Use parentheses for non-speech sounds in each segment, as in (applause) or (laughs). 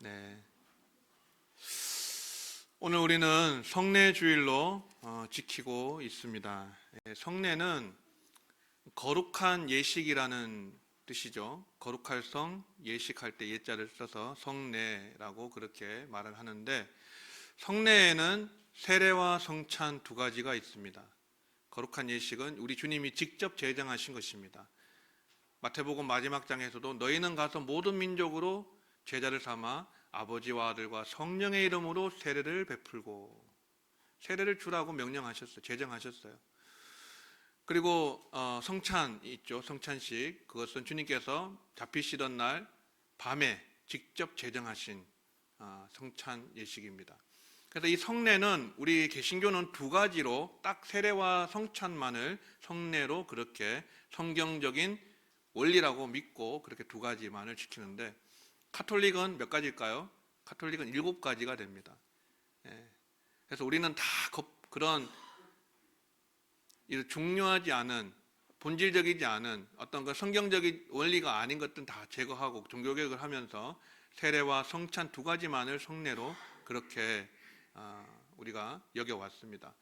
네. 오늘 우리는 성례 주일로 어, 지키고 있습니다. 예, 성례는 거룩한 예식이라는 뜻이죠. 거룩할 성, 예식할 때 예자를 써서 성례라고 그렇게 말을 하는데 성례에는 세례와 성찬 두 가지가 있습니다. 거룩한 예식은 우리 주님이 직접 제정하신 것입니다. 마태복음 마지막 장에서도 너희는 가서 모든 민족으로 제자를 삼아 아버지와 아들과 성령의 이름으로 세례를 베풀고 세례를 주라고 명령하셨어요. 제정하셨어요. 그리고 어, 성찬 있죠. 성찬식 그것은 주님께서 잡히시던 날 밤에 직접 제정하신 어, 성찬 예식입니다. 그래서 이 성례는 우리 개신교는 두 가지로 딱 세례와 성찬만을 성례로 그렇게 성경적인 원리라고 믿고 그렇게 두 가지만을 지키는데 카톨릭은 몇 가지일까요? 카톨릭은 일곱 가지가 됩니다. 예. 그래서 우리는 다 그- 그런 이 중요하지 않은 본질적이지 않은 어떤 그 성경적인 원리가 아닌 것들은 다 제거하고 종교개혁을 하면서 세례와 성찬 두 가지만을 성례로 그렇게 아, 우리가 여겨왔습니다.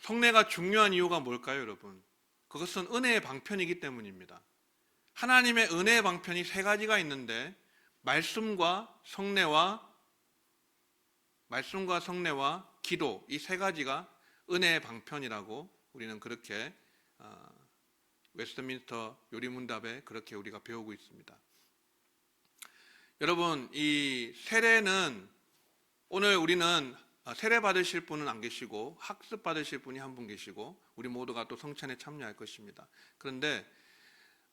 성례가 중요한 이유가 뭘까요, 여러분? 그것은 은혜의 방편이기 때문입니다. 하나님의 은혜의 방편이 세 가지가 있는데 말씀과 성례와 말씀과 성례와 기도 이 세 가지가 은혜의 방편이라고 우리는 그렇게 어, 웨스트민스터 요리문답에 그렇게 우리가 배우고 있습니다. 여러분 이 세례는 오늘 우리는 어, 세례 받으실 분은 안 계시고 학습 받으실 분이 한 분 계시고 우리 모두가 또 성찬에 참여할 것입니다. 그런데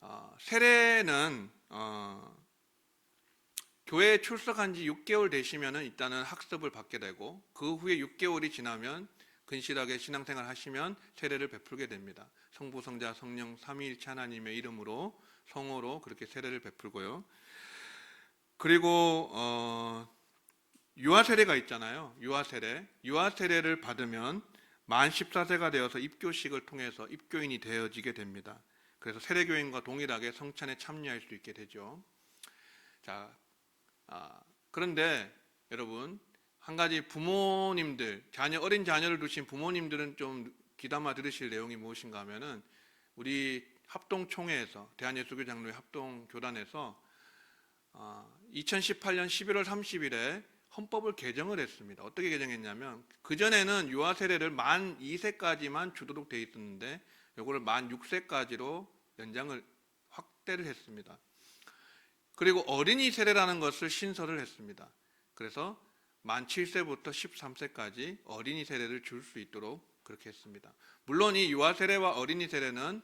어, 세례는 어, 교회에 출석한 지 6개월 되시면은 일단은 학습을 받게 되고 그 후에 6개월이 지나면 근실하게 신앙생활 하시면 세례를 베풀게 됩니다. 성부, 성자, 성령 삼위일체 하나님의 이름으로 성호로 그렇게 세례를 베풀고요. 그리고 어, 유아 세례가 있잖아요. 유아 세례. 유아 세례를 받으면 만 14세가 되어서 입교식을 통해서 입교인이 되어지게 됩니다. 그래서 세례교인과 동일하게 성찬에 참여할 수 있게 되죠. 자, 아, 그런데 여러분 한 가지 부모님들 자녀 어린 자녀를 두신 부모님들은 좀 귀담아 들으실 내용이 무엇인가 하면은 우리 합동총회에서 대한예수교 장로회 합동교단에서 아, 2018년 11월 30일에 헌법을 개정을 했습니다. 어떻게 개정했냐면 그 전에는 유아 세례를 만 2세까지만 주도록 돼 있었는데 이거를 만 6세까지로 연장을 확대를 했습니다. 그리고 어린이 세례라는 것을 신설을 했습니다. 그래서 만 7세부터 13세까지 어린이 세례를 줄 수 있도록 그렇게 했습니다. 물론 이 유아 세례와 어린이 세례는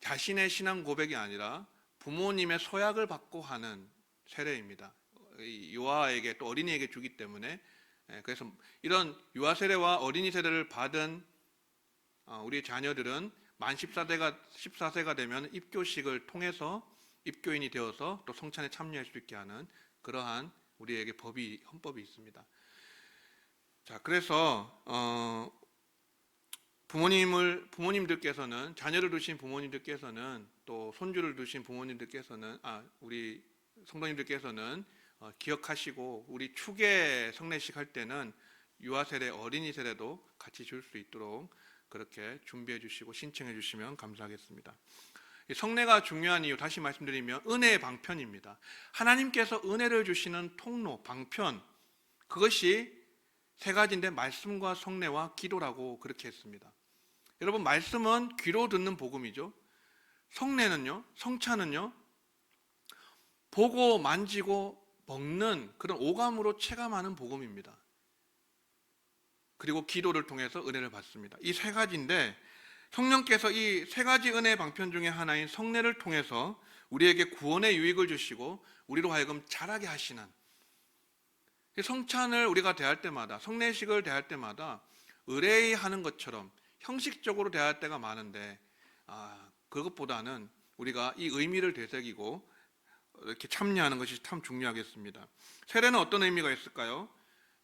자신의 신앙 고백이 아니라 부모님의 소약을 받고 하는 세례입니다. 이 유아에게 또 어린이에게 주기 때문에 예, 그래서 이런 유아 세례와 어린이 세례를 받은 어, 우리 자녀들은 만 14세가 14세가 되면 입교식을 통해서 입교인이 되어서 또 성찬에 참여할 수 있게 하는 그러한 우리에게 법이 헌법이 있습니다. 자, 그래서 어, 부모님을 부모님들께서는 자녀를 두신 부모님들께서는 또 손주를 두신 부모님들께서는 아 우리 성도님들께서는 어, 기억하시고 우리 축의 성례식 할 때는 유아 세례 어린이 세례도 같이 줄 수 있도록 그렇게 준비해 주시고 신청해 주시면 감사하겠습니다. 이 성례가 중요한 이유 다시 말씀드리면 은혜의 방편입니다. 하나님께서 은혜를 주시는 통로 방편 그것이 세 가지인데 말씀과 성례와 기도라고 그렇게 했습니다. 여러분 말씀은 귀로 듣는 복음이죠. 성례는요, 성찬은요, 보고 만지고 먹는 그런 오감으로 체감하는 복음입니다. 그리고 기도를 통해서 은혜를 받습니다. 이 세 가지인데 성령께서 이 세 가지 은혜의 방편 중에 하나인 성례를 통해서 우리에게 구원의 유익을 주시고 우리로 하여금 자라게 하시는 성찬을 우리가 대할 때마다 성례식을 대할 때마다 의뢰하는 것처럼 형식적으로 대할 때가 많은데 아, 그것보다는 우리가 이 의미를 되새기고 이렇게 참여하는 것이 참 중요하겠습니다. 세례는 어떤 의미가 있을까요?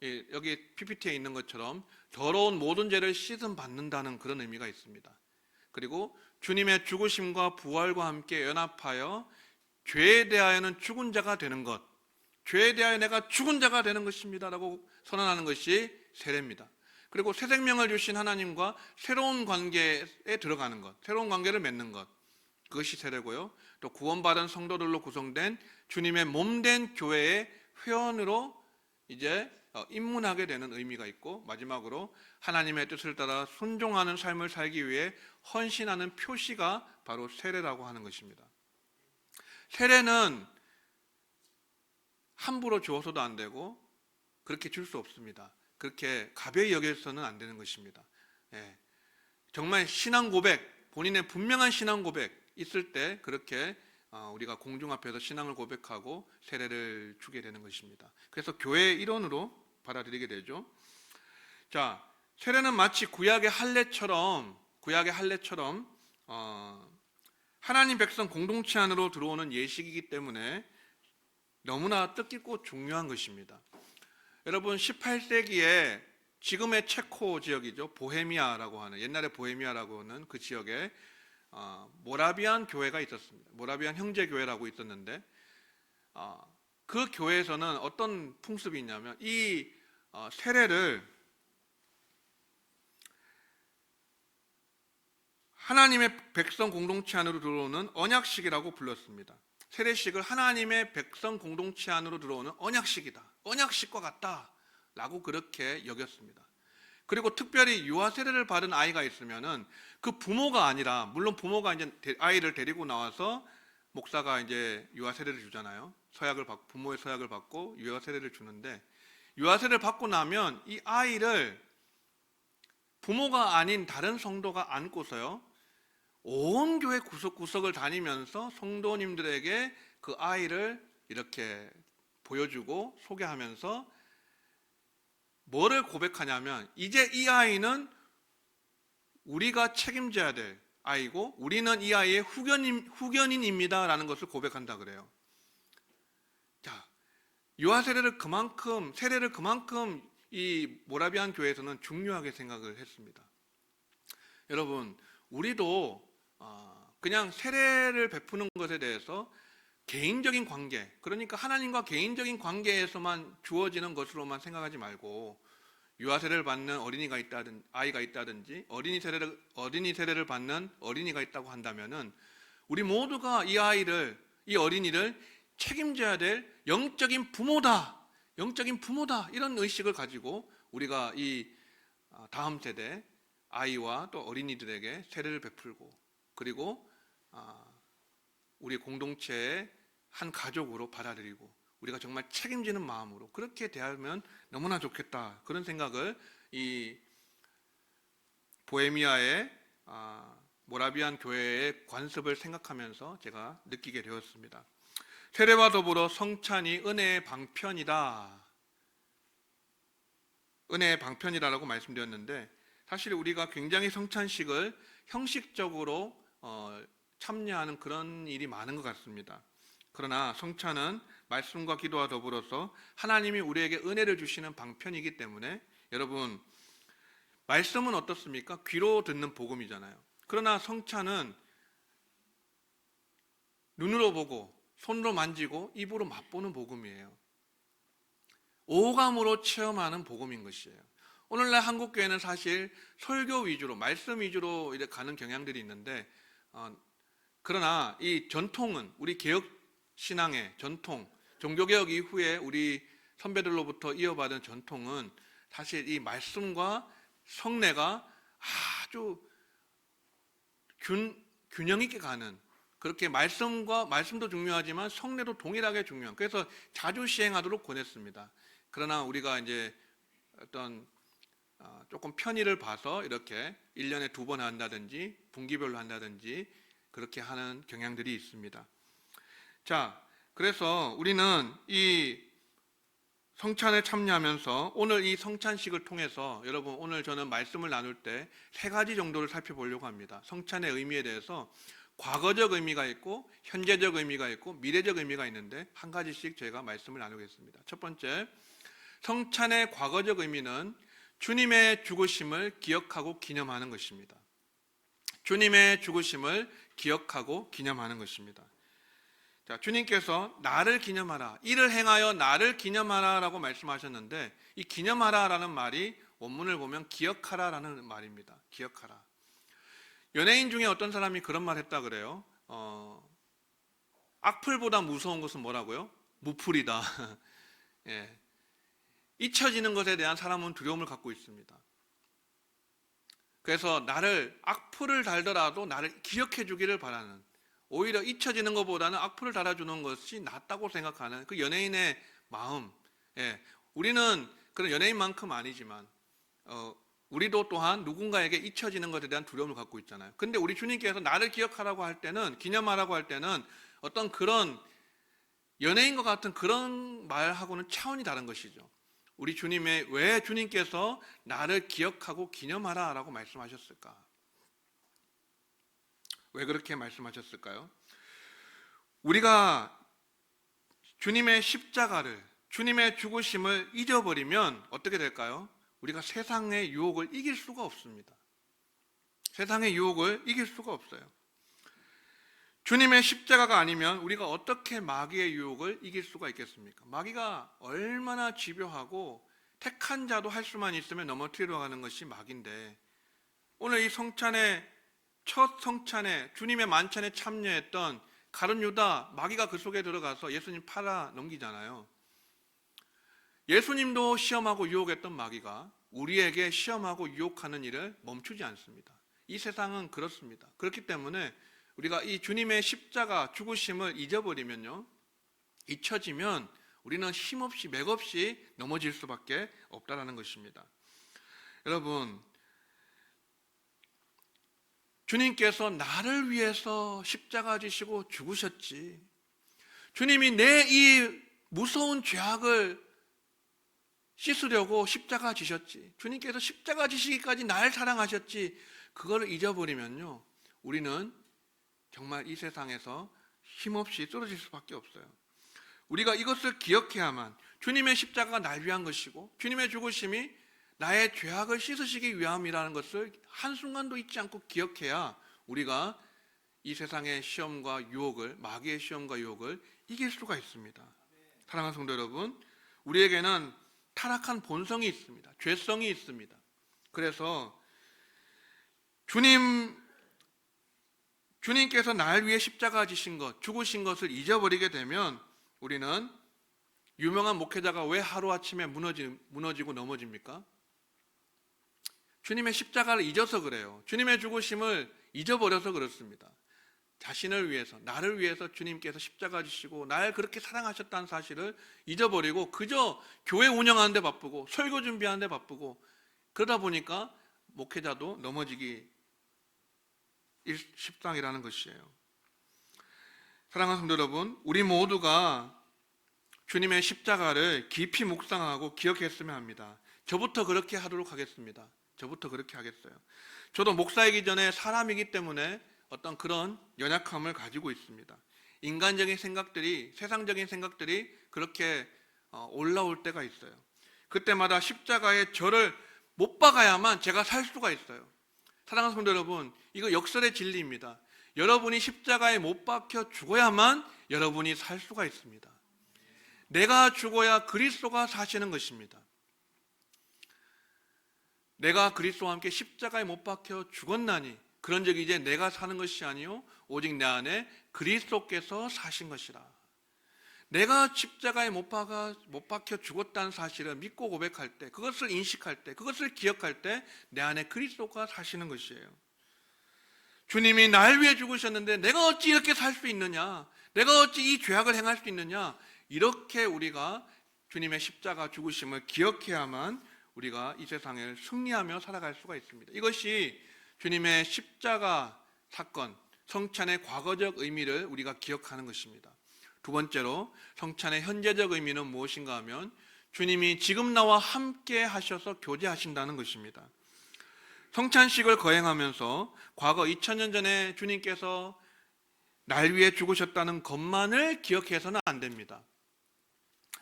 예, 여기 PPT에 있는 것처럼 더러운 모든 죄를 씻음 받는다는 그런 의미가 있습니다. 그리고 주님의 죽으심과 부활과 함께 연합하여 죄에 대하여는 죽은 자가 되는 것, 죄에 대하여 내가 죽은 자가 되는 것입니다라고 선언하는 것이 세례입니다. 그리고 새 생명을 주신 하나님과 새로운 관계에 들어가는 것, 새로운 관계를 맺는 것, 그것이 세례고요. 또 구원받은 성도들로 구성된 주님의 몸 된 교회의 회원으로 이제 어, 입문하게 되는 의미가 있고 마지막으로 하나님의 뜻을 따라 순종하는 삶을 살기 위해 헌신하는 표시가 바로 세례라고 하는 것입니다. 세례는 함부로 주어서도 안 되고 그렇게 줄 수 없습니다. 그렇게 가벼이 여겨서는 안 되는 것입니다. 예. 정말 신앙 고백, 본인의 분명한 신앙 고백 있을 때 그렇게 어, 우리가 공중 앞에서 신앙을 고백하고 세례를 주게 되는 것입니다. 그래서 교회의 일원으로 받아들이게 되죠. 자, 세례는 마치 구약의 할례처럼 구약의 할례처럼 어, 하나님 백성 공동체 안으로 들어오는 예식이기 때문에 너무나 뜻깊고 중요한 것입니다. 여러분 18세기에 지금의 체코 지역이죠 보헤미아라고 하는 옛날에 보헤미아라고 하는 그 지역에 어, 모라비안 교회가 있었습니다. 모라비안 형제 교회라고 있었는데 어, 그 교회에서는 어떤 풍습이 있냐면 이 어, 세례를 하나님의 백성 공동체 안으로 들어오는 언약식이라고 불렀습니다. 세례식을 하나님의 백성 공동체 안으로 들어오는 언약식이다. 언약식과 같다라고 그렇게 여겼습니다. 그리고 특별히 유아 세례를 받은 아이가 있으면은 그 부모가 아니라 물론 부모가 이제 데- 아이를 데리고 나와서 목사가 이제 유아 세례를 주잖아요. 서약을 받고 부모의 서약을 받고 유아 세례를 주는데 유아 세례를 받고 나면 이 아이를 부모가 아닌 다른 성도가 안고서요. 온 교회 구석구석을 다니면서 성도님들에게 그 아이를 이렇게 보여주고 소개하면서 뭐를 고백하냐면 이제 이 아이는 우리가 책임져야 될 아이고 우리는 이 아이의 후견인, 후견인입니다라는 것을 고백한다 그래요. 자, 유아 세례를 그만큼 세례를 그만큼 이 모라비안 교회에서는 중요하게 생각을 했습니다. 여러분, 우리도 어, 그냥 세례를 베푸는 것에 대해서 개인적인 관계, 그러니까 하나님과 개인적인 관계에서만 주어지는 것으로만 생각하지 말고 유아 세례를 받는 어린이가 있다든 아이가 있다든지 어린이 세례를 어린이 세례를 받는 어린이가 있다고 한다면은 우리 모두가 이 아이를 이 어린이를 책임져야 될 영적인 부모다. 영적인 부모다. 이런 의식을 가지고 우리가 이 아, 다음 세대 아이와 또 어린이들에게 세례를 베풀고 그리고 아, 우리 공동체의 한 가족으로 받아들이고 우리가 정말 책임지는 마음으로 그렇게 대하면 너무나 좋겠다 그런 생각을 이 보헤미아의 아, 모라비안 교회의 관습을 생각하면서 제가 느끼게 되었습니다. 세례와 더불어 성찬이 은혜의 방편이다. 은혜의 방편이라고 말씀드렸는데 사실 우리가 굉장히 성찬식을 형식적으로 어, 참여하는 그런 일이 많은 것 같습니다. 그러나 성찬은 말씀과 기도와 더불어서 하나님이 우리에게 은혜를 주시는 방편이기 때문에 여러분 말씀은 어떻습니까? 귀로 듣는 복음이잖아요. 그러나 성찬은 눈으로 보고 손으로 만지고 입으로 맛보는 복음이에요. 오감으로 체험하는 복음인 것이에요. 오늘날 한국 교회는 사실 설교 위주로 말씀 위주로 이제 가는 경향들이 있는데 어, 그러나 이 전통은 우리 개혁 신앙의 전통, 종교 개혁 이후에 우리 선배들로부터 이어받은 전통은 사실 이 말씀과 성례가 아주 균, 균형 있게 가는 그렇게 말씀과 말씀도 중요하지만 성례도 동일하게 중요한 그래서 자주 시행하도록 권했습니다. 그러나 우리가 이제 어떤 어, 조금 편의를 봐서 이렇게 1년에 두 번 한다든지 분기별로 한다든지 그렇게 하는 경향들이 있습니다. 자, 그래서 우리는 이 성찬에 참여하면서 오늘 이 성찬식을 통해서 여러분 오늘 저는 말씀을 나눌 때 세 가지 정도를 살펴보려고 합니다. 성찬의 의미에 대해서 과거적 의미가 있고 현재적 의미가 있고 미래적 의미가 있는데 한 가지씩 제가 말씀을 나누겠습니다. 첫 번째, 성찬의 과거적 의미는 주님의 죽으심을 기억하고 기념하는 것입니다. 주님의 죽으심을 기억하고 기념하는 것입니다. 자, 주님께서 나를 기념하라. 이를 행하여 나를 기념하라라고 말씀하셨는데 이 기념하라라는 말이 원문을 보면 기억하라라는 말입니다. 기억하라. 연예인 중에 어떤 사람이 그런 말 했다 그래요. 어, 악플보다 무서운 것은 뭐라고요? 무풀이다. (laughs) 예. 잊혀지는 것에 대한 사람은 두려움을 갖고 있습니다. 그래서 나를 악플을 달더라도 나를 기억해 주기를 바라는 오히려 잊혀지는 것보다는 악플을 달아주는 것이 낫다고 생각하는 그 연예인의 마음. 예. 우리는 그런 연예인만큼 아니지만 어, 우리도 또한 누군가에게 잊혀지는 것에 대한 두려움을 갖고 있잖아요. 근데 우리 주님께서 나를 기억하라고 할 때는 기념하라고 할 때는 어떤 그런 연예인과 같은 그런 말하고는 차원이 다른 것이죠. 우리 주님의 왜 주님께서 나를 기억하고 기념하라 라고 말씀하셨을까? 왜 그렇게 말씀하셨을까요? 우리가 주님의 십자가를 주님의 죽으심을 잊어버리면 어떻게 될까요? 우리가 세상의 유혹을 이길 수가 없습니다. 세상의 유혹을 이길 수가 없어요. 주님의 십자가가 아니면 우리가 어떻게 마귀의 유혹을 이길 수가 있겠습니까? 마귀가 얼마나 집요하고 택한 자도 할 수만 있으면 넘어뜨리려 하는 것이 마귀인데 오늘 이 성찬의 첫 성찬에 주님의 만찬에 참여했던 가룟 유다 마귀가 그 속에 들어가서 예수님 팔아 넘기잖아요. 예수님도 시험하고 유혹했던 마귀가 우리에게 시험하고 유혹하는 일을 멈추지 않습니다. 이 세상은 그렇습니다. 그렇기 때문에 우리가 이 주님의 십자가 죽으심을 잊어버리면요. 잊혀지면 우리는 힘없이 맥없이 넘어질 수밖에 없다라는 것입니다. 여러분 주님께서 나를 위해서 십자가 지시고 죽으셨지. 주님이 내 이 무서운 죄악을 씻으려고 십자가 지셨지. 주님께서 십자가 지시기까지 날 사랑하셨지. 그걸 잊어버리면요. 우리는 정말 이 세상에서 힘없이 쓰러질 수밖에 없어요. 우리가 이것을 기억해야만 주님의 십자가가 날 위한 것이고 주님의 죽으심이 나의 죄악을 씻으시기 위함이라는 것을 한순간도 잊지 않고 기억해야 우리가 이 세상의 시험과 유혹을 마귀의 시험과 유혹을 이길 수가 있습니다. 사랑하는 성도 여러분, 우리에게는 타락한 본성이 있습니다. 죄성이 있습니다. 그래서 주님 주님께서 날 위해 십자가 지신 것, 죽으신 것을 잊어버리게 되면 우리는 유명한 목회자가 왜 하루아침에 무너지, 무너지고 넘어집니까? 주님의 십자가를 잊어서 그래요. 주님의 죽으심을 잊어버려서 그렇습니다. 자신을 위해서, 나를 위해서 주님께서 십자가 지시고 날 그렇게 사랑하셨다는 사실을 잊어버리고 그저 교회 운영하는 데 바쁘고 설교 준비하는 데 바쁘고 그러다 보니까 목회자도 넘어지기 십상이라는 것이에요. 사랑하는 성도 여러분, 우리 모두가 주님의 십자가를 깊이 묵상하고 기억했으면 합니다. 저부터 그렇게 하도록 하겠습니다. 저부터 그렇게 하겠어요. 저도 목사이기 전에 사람이기 때문에 어떤 그런 연약함을 가지고 있습니다. 인간적인 생각들이, 세상적인 생각들이 그렇게 어, 올라올 때가 있어요. 그때마다 십자가의 저를 못 박아야만 제가 살 수가 있어요. 사랑하는 성도 여러분, 이거 역설의 진리입니다. 여러분이 십자가에 못 박혀 죽어야만 여러분이 살 수가 있습니다. 내가 죽어야 그리스도가 사시는 것입니다. 내가 그리스도와 함께 십자가에 못 박혀 죽었나니 그런 적이 이제 내가 사는 것이 아니요 오직 내 안에 그리스도께서 사신 것이라. 내가 십자가에 못 박아 못 박혀 죽었다는 사실을 믿고 고백할 때, 그것을 인식할 때, 그것을 기억할 때 내 안에 그리스도가 사시는 것이에요. 주님이 날 위해 죽으셨는데 내가 어찌 이렇게 살 수 있느냐? 내가 어찌 이 죄악을 행할 수 있느냐? 이렇게 우리가 주님의 십자가 죽으심을 기억해야만 우리가 이 세상을 승리하며 살아갈 수가 있습니다. 이것이 주님의 십자가 사건, 성찬의 과거적 의미를 우리가 기억하는 것입니다. 두 번째로 성찬의 현재적 의미는 무엇인가 하면 주님이 지금 나와 함께 하셔서 교제하신다는 것입니다. 성찬식을 거행하면서 과거 2000년 전에 주님께서 날 위해 죽으셨다는 것만을 기억해서는 안 됩니다.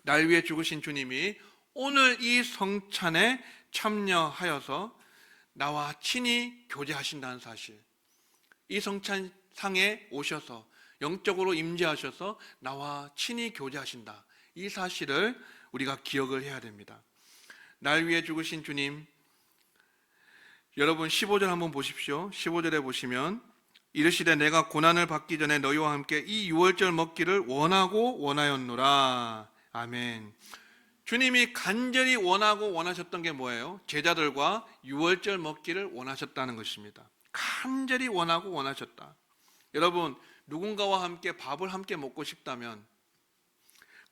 날 위해 죽으신 주님이 오늘 이 성찬에 참여하여서 나와 친히 교제하신다는 사실. 이 성찬 상에 오셔서 영적으로 임재하셔서 나와 친히 교제하신다. 이 사실을 우리가 기억을 해야 됩니다. 날 위해 죽으신 주님, 여러분 15절 한번 보십시오. 15절에 보시면 이르시되 내가 고난을 받기 전에 너희와 함께 이 유월절 먹기를 원하고 원하였노라. 아멘. 주님이 간절히 원하고 원하셨던 게 뭐예요? 제자들과 유월절 먹기를 원하셨다는 것입니다. 간절히 원하고 원하셨다. 여러분, 누군가와 함께 밥을 함께 먹고 싶다면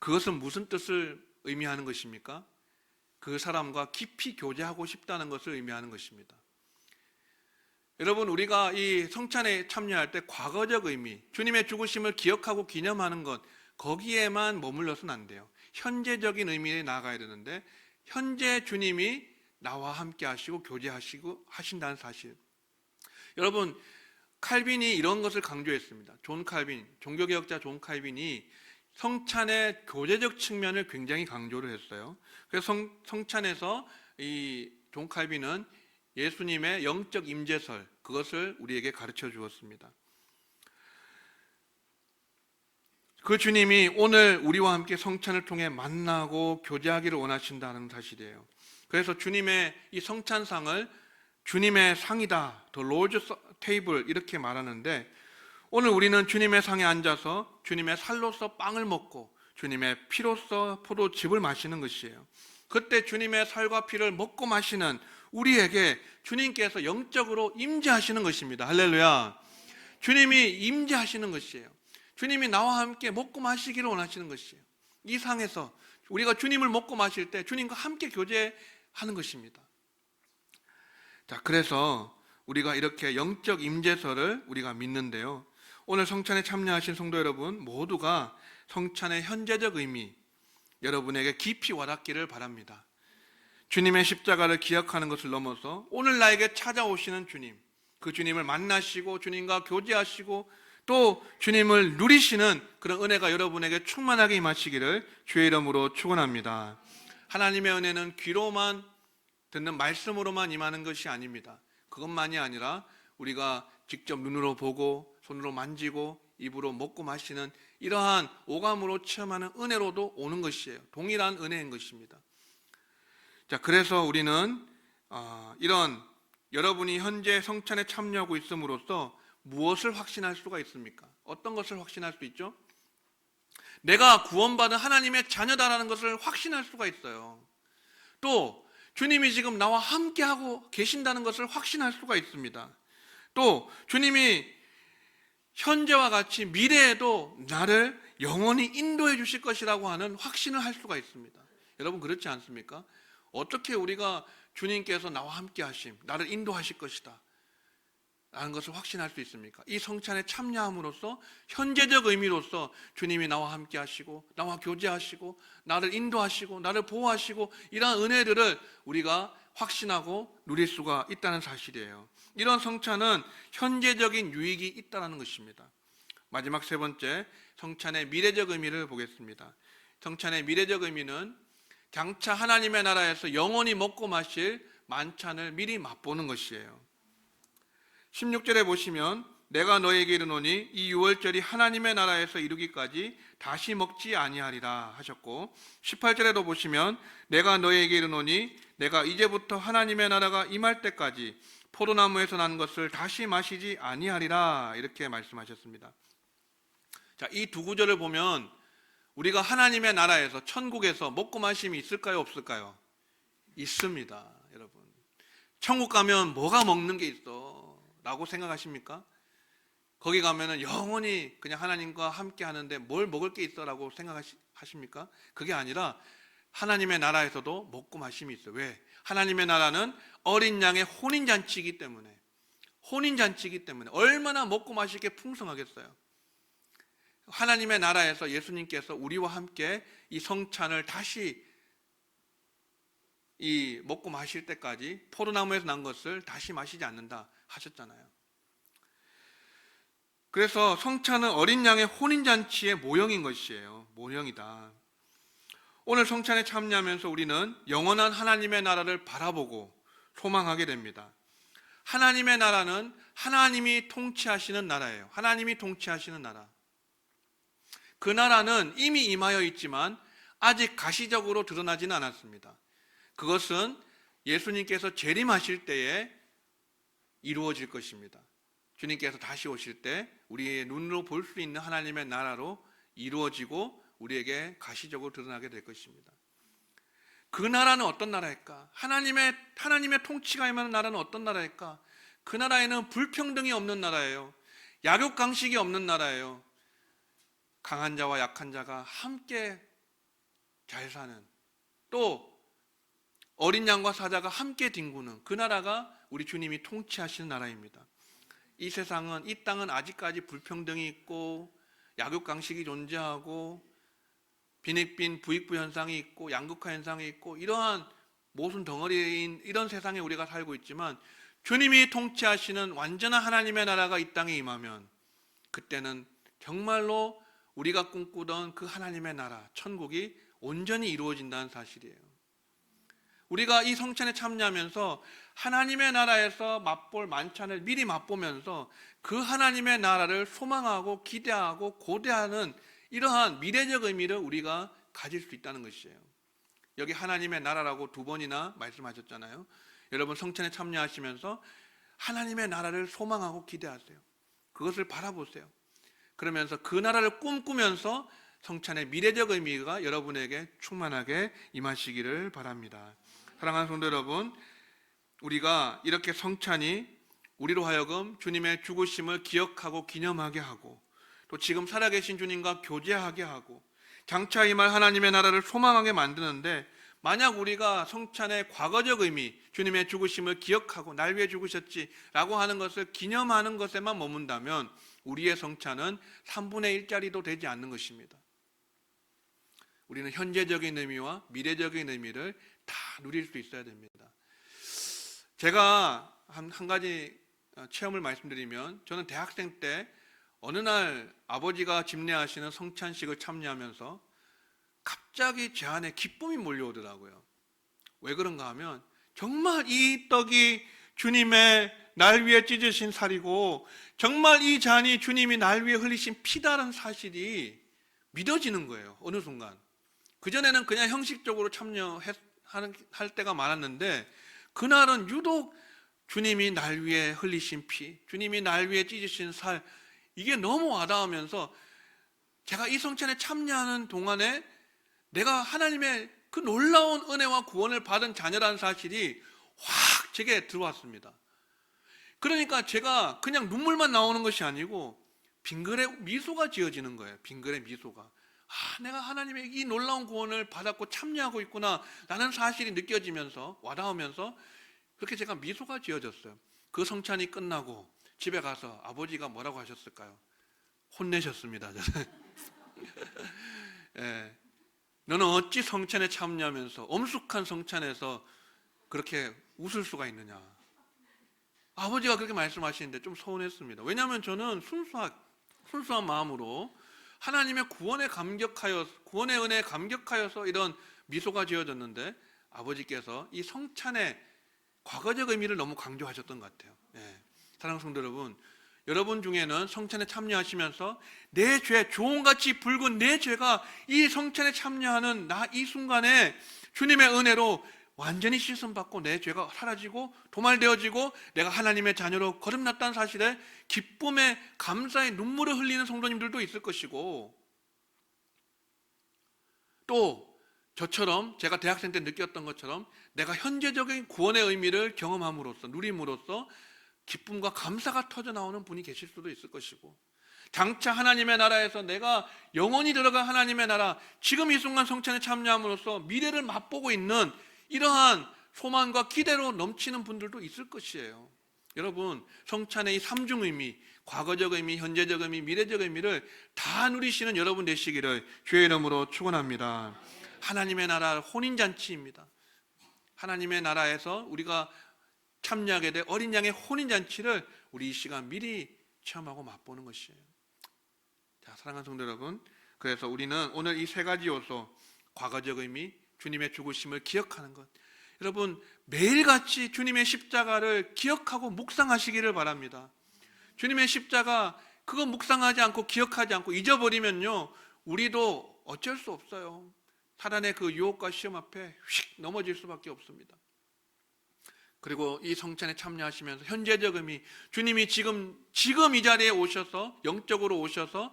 그것은 무슨 뜻을 의미하는 것입니까? 그 사람과 깊이 교제하고 싶다는 것을 의미하는 것입니다. 여러분, 우리가 이 성찬에 참여할 때 과거적 의미, 주님의 죽으심을 기억하고 기념하는 것, 거기에만 머물러서는 안 돼요. 현재적인 의미에 나아가야 되는데, 현재 주님이 나와 함께 하시고 교제하시고 하신다는 사실. 여러분, 칼빈이 이런 것을 강조했습니다. 존 칼빈, 종교개혁자 존 칼빈이 성찬의 교제적 측면을 굉장히 강조를 했어요. 그래서 성, 성찬에서 이 존 칼빈은 예수님의 영적 임재설 그것을 우리에게 가르쳐 주었습니다. 그 주님이 오늘 우리와 함께 성찬을 통해 만나고 교제하기를 원하신다는 사실이에요. 그래서 주님의 이 성찬상을 주님의 상이다, 더 로즈 테이블 이렇게 말하는데 오늘 우리는 주님의 상에 앉아서 주님의 살로서 빵을 먹고 주님의 피로서 포도즙을 마시는 것이에요. 그때 주님의 살과 피를 먹고 마시는 우리에게 주님께서 영적으로 임재하시는 것입니다. 할렐루야. 주님이 임재하시는 것이에요. 주님이 나와 함께 먹고 마시기를 원하시는 것이에요. 이 상에서 우리가 주님을 먹고 마실 때 주님과 함께 교제하는 것입니다. 자, 그래서 우리가 이렇게 영적 임재설을 우리가 믿는데요. 오늘 성찬에 참여하신 성도 여러분 모두가 성찬의 현재적 의미 여러분에게 깊이 와닿기를 바랍니다. 주님의 십자가를 기억하는 것을 넘어서 오늘 나에게 찾아오시는 주님, 그 주님을 만나시고 주님과 교제하시고 또 주님을 누리시는 그런 은혜가 여러분에게 충만하게 임하시기를 주의 이름으로 축원합니다. 하나님의 은혜는 귀로만 듣는 말씀으로만 임하는 것이 아닙니다. 그것만이 아니라 우리가 직접 눈으로 보고 손으로 만지고 입으로 먹고 마시는 이러한 오감으로 체험하는 은혜로도 오는 것이에요. 동일한 은혜인 것입니다. 자, 그래서 우리는 어, 이런 여러분이 현재 성찬에 참여하고 있음으로써 무엇을 확신할 수가 있습니까? 어떤 것을 확신할 수 있죠? 내가 구원받은 하나님의 자녀다라는 것을 확신할 수가 있어요. 또 주님이 지금 나와 함께하고 계신다는 것을 확신할 수가 있습니다. 또 주님이 현재와 같이 미래에도 나를 영원히 인도해 주실 것이라고 하는 확신을 할 수가 있습니다. 여러분 그렇지 않습니까? 어떻게 우리가 주님께서 나와 함께 하심, 나를 인도하실 것이다. 라는 것을 확신할 수 있습니까? 이 성찬에 참여함으로써 현재적 의미로서 주님이 나와 함께 하시고 나와 교제하시고 나를 인도하시고 나를 보호하시고 이러한 은혜들을 우리가 확신하고 누릴 수가 있다는 사실이에요. 이런 성찬은 현재적인 유익이 있다는 것입니다. 마지막 세 번째 성찬의 미래적 의미를 보겠습니다. 성찬의 미래적 의미는 장차 하나님의 나라에서 영원히 먹고 마실 만찬을 미리 맛보는 것이에요. 16절에 보시면 내가 너에게 이르노니 이 유월절이 하나님의 나라에서 이루기까지 다시 먹지 아니하리라 하셨고 18절에도 보시면 내가 너에게 이르노니 내가 이제부터 하나님의 나라가 임할 때까지 포도나무에서 난 것을 다시 마시지 아니하리라 이렇게 말씀하셨습니다. 자, 이 두 구절을 보면 우리가 하나님의 나라에서 천국에서 먹고 마심이 있을까요, 없을까요? 있습니다, 여러분. 천국 가면 뭐가 먹는 게 있어? 라고 생각하십니까? 거기 가면은 영원히 그냥 하나님과 함께 하는데 뭘 먹을 게 있어라고 생각하십니까? 그게 아니라 하나님의 나라에서도 먹고 마심이 있어요. 왜? 하나님의 나라는 어린 양의 혼인잔치이기 때문에 혼인잔치이기 때문에 얼마나 먹고 마실 게 풍성하겠어요. 하나님의 나라에서 예수님께서 우리와 함께 이 성찬을 다시 이 먹고 마실 때까지 포도나무에서 난 것을 다시 마시지 않는다 하셨잖아요. 그래서 성찬은 어린 양의 혼인잔치의 모형인 것이에요. 모형이다. 오늘 성찬에 참여하면서 우리는 영원한 하나님의 나라를 바라보고 소망하게 됩니다. 하나님의 나라는 하나님이 통치하시는 나라예요. 하나님이 통치하시는 나라. 그 나라는 이미 임하여 있지만 아직 가시적으로 드러나지는 않았습니다. 그것은 예수님께서 재림하실 때에 이루어질 것입니다. 주님께서 다시 오실 때 우리의 눈으로 볼 수 있는 하나님의 나라로 이루어지고 우리에게 가시적으로 드러나게 될 것입니다. 그 나라는 어떤 나라일까? 하나님의 하나님의 통치가 임하는 나라는 어떤 나라일까? 그 나라에는 불평등이 없는 나라예요. 약육 강식이 없는 나라예요. 강한 자와 약한 자가 함께 잘 사는 또 어린 양과 사자가 함께 뒹구는 그 나라가 우리 주님이 통치하시는 나라입니다. 이 세상은 이 땅은 아직까지 불평등이 있고 약육 강식이 존재하고 빈익빈 부익부 현상이 있고 양극화 현상이 있고 이러한 모순 덩어리인 이런 세상에 우리가 살고 있지만 주님이 통치하시는 완전한 하나님의 나라가 이 땅에 임하면 그때는 정말로 우리가 꿈꾸던 그 하나님의 나라 천국이 온전히 이루어진다는 사실이에요. 우리가 이 성찬에 참여하면서 하나님의 나라에서 맛볼 만찬을 미리 맛보면서 그 하나님의 나라를 소망하고 기대하고 고대하는 이러한 미래적 의미를 우리가 가질 수 있다는 것이에요. 여기 하나님의 나라라고 두 번이나 말씀하셨잖아요. 여러분 성찬에 참여하시면서 하나님의 나라를 소망하고 기대하세요. 그것을 바라보세요. 그러면서 그 나라를 꿈꾸면서 성찬의 미래적 의미가 여러분에게 충만하게 임하시기를 바랍니다. 사랑하는 성도 여러분, 우리가 이렇게 성찬이 우리로 하여금 주님의 죽으심을 기억하고 기념하게 하고 또 지금 살아계신 주님과 교제하게 하고 장차 임할 하나님의 나라를 소망하게 만드는데 만약 우리가 성찬의 과거적 의미, 주님의 죽으심을 기억하고 날 위해 죽으셨지라고 하는 것을 기념하는 것에만 머문다면 우리의 성찬은 3분의 1짜리도 되지 않는 것입니다. 우리는 현재적인 의미와 미래적인 의미를 다 누릴 수 있어야 됩니다. 제가 한, 한 가지 어, 체험을 말씀드리면 저는 대학생 때 어느 날 아버지가 집례하시는 성찬식을 참여하면서 갑자기 제 안에 기쁨이 몰려오더라고요. 왜 그런가 하면 정말 이 떡이 주님의 날 위해 찢으신 살이고 정말 이 잔이 주님이 날 위해 흘리신 피다는 사실이 믿어지는 거예요. 어느 순간. 그전에는 그냥 형식적으로 참여하는 할 때가 많았는데 그날은 유독 주님이 날 위해 흘리신 피, 주님이 날 위해 찢으신 살 이게 너무 와닿으면서 제가 이 성찬에 참여하는 동안에 내가 하나님의 그 놀라운 은혜와 구원을 받은 자녀라는 사실이 확 제게 들어왔습니다. 그러니까 제가 그냥 눈물만 나오는 것이 아니고 빙글에 미소가 지어지는 거예요. 빙글에 미소가. 아, 내가 하나님의 이 놀라운 구원을 받았고 참여하고 있구나. 라는 사실이 느껴지면서 와닿으면서 그렇게 제가 미소가 지어졌어요. 그 성찬이 끝나고 집에 가서 아버지가 뭐라고 하셨을까요? 혼내셨습니다. (laughs) 예. 너는 어찌 성찬에 참여하면서 엄숙한 성찬에서 그렇게 웃을 수가 있느냐? 아버지가 그렇게 말씀하시는데 좀 서운했습니다. 왜냐하면 저는 순수한 순수한 마음으로 하나님의 구원에 감격하여 구원의 은혜에 감격하여서 이런 미소가 지어졌는데 아버지께서 이 성찬의 과거적 의미를 너무 강조하셨던 것 같아요. 예. 사랑하는 성도 여러분, 여러분 중에는 성찬에 참여하시면서 내 죄, 조홍같이 붉은 내 죄가 이 성찬에 참여하는 나 이 순간에 주님의 은혜로 완전히 씻음 받고 내 죄가 사라지고 도말되어지고 내가 하나님의 자녀로 거듭났다는 사실에 기쁨에 감사의 눈물을 흘리는 성도님들도 있을 것이고 또 저처럼 제가 대학생 때 느꼈던 것처럼 내가 현재적인 구원의 의미를 경험함으로써 누림으로써 기쁨과 감사가 터져 나오는 분이 계실 수도 있을 것이고 장차 하나님의 나라에서 내가 영원히 들어가 하나님의 나라 지금 이 순간 성찬에 참여함으로써 미래를 맛보고 있는 이러한 소망과 기대로 넘치는 분들도 있을 것이에요. 여러분, 성찬의 이 삼중 의미, 과거적 의미, 현재적 의미, 미래적 의미를 다 누리시는 여러분 되시기를 주의 이름으로 축원합니다. 하나님의 나라 혼인 잔치입니다. 하나님의 나라에서 우리가 참여하게 될 어린 양의 혼인 잔치를 우리 이 시간 미리 체험하고 맛보는 것이에요. 자, 사랑하는 성도 여러분, 그래서 우리는 오늘 이 세 가지 요소, 과거적 의미, 주님의 죽으심을 기억하는 것. 여러분, 매일같이 주님의 십자가를 기억하고 묵상하시기를 바랍니다. 주님의 십자가, 그거 묵상하지 않고 기억하지 않고 잊어버리면요, 우리도 어쩔 수 없어요. 사단의 그 유혹과 시험 앞에 휙 넘어질 수밖에 없습니다. 그리고 이 성찬에 참여하시면서 현재적 의미 주님이 지금 지금 이 자리에 오셔서 영적으로 오셔서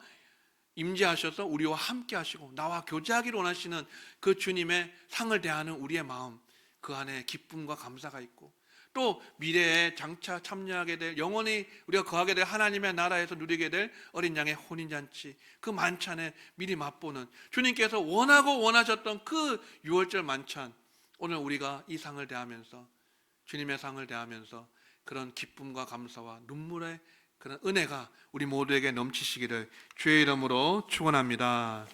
임재하셔서 우리와 함께 하시고 나와 교제하기를 원하시는 그 주님의 상을 대하는 우리의 마음 그 안에 기쁨과 감사가 있고 또 미래에 장차 참여하게 될 영원히 우리가 거하게 될 하나님의 나라에서 누리게 될 어린 양의 혼인 잔치 그 만찬에 미리 맛보는 주님께서 원하고 원하셨던 그 유월절 만찬 오늘 우리가 이 상을 대하면서 주님의 상을 대하면서 그런 기쁨과 감사와 눈물의 그런 은혜가 우리 모두에게 넘치시기를 주의 이름으로 축원합니다.